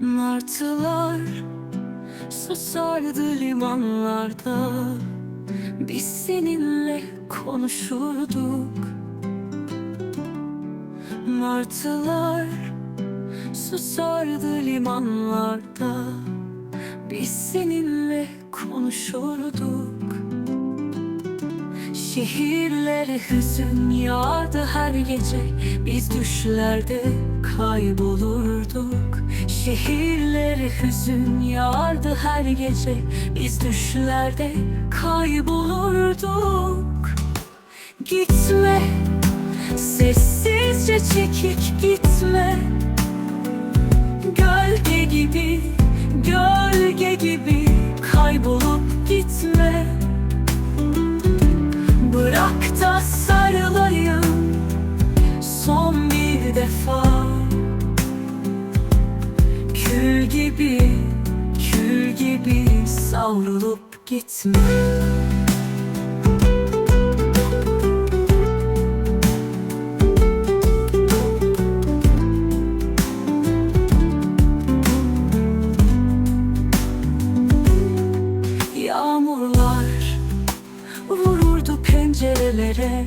Martılar susardı limanlarda. Biz seninle konuşurduk. Martılar susardı limanlarda. Biz seninle konuşurduk. Şehirlere hüzün yağardı her gece. Biz düşlerde kaybolurduk. Şehirlere hüzün yağardı her gece. Biz düşlerde kaybolurduk. Gitme Sessizce çekip gitme. Gölge gibi, gölge gibi Kaybolup gitme. Bırak da sarılayım. Son bir defa gibi, kül gibi savrulup gitme. Yağmurlar vururdu pencerelere.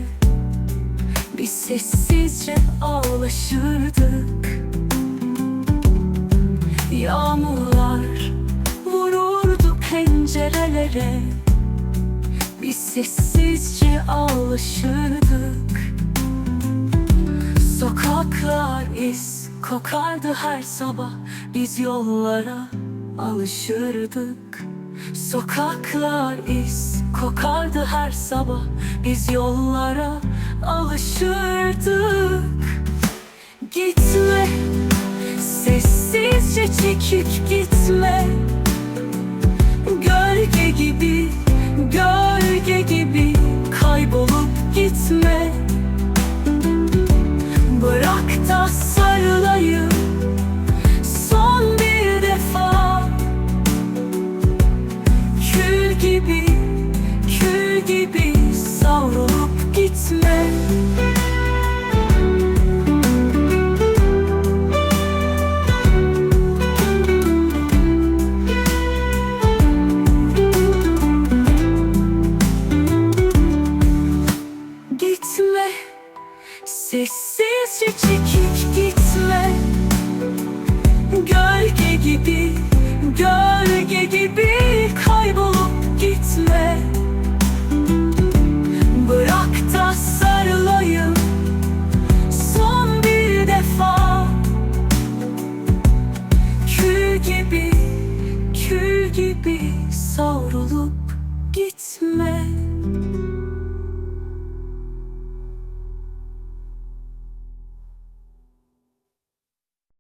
Biz sessizce ağlaşırdık Yağmurlar vururdu pencerelere. Biz sessizce ağlaşırdık Sokaklar iz kokardı her sabah. Biz yollara alışırdık. Sokaklar iz kokardı her sabah. Biz yollara alışırdık Çekip gitme sessizce çekip gitme. Gölge gibi, gölge gibi kaybolup gitme. Bırak da sarılayım son bir defa. Kül gibi, kül gibi savrulup gitme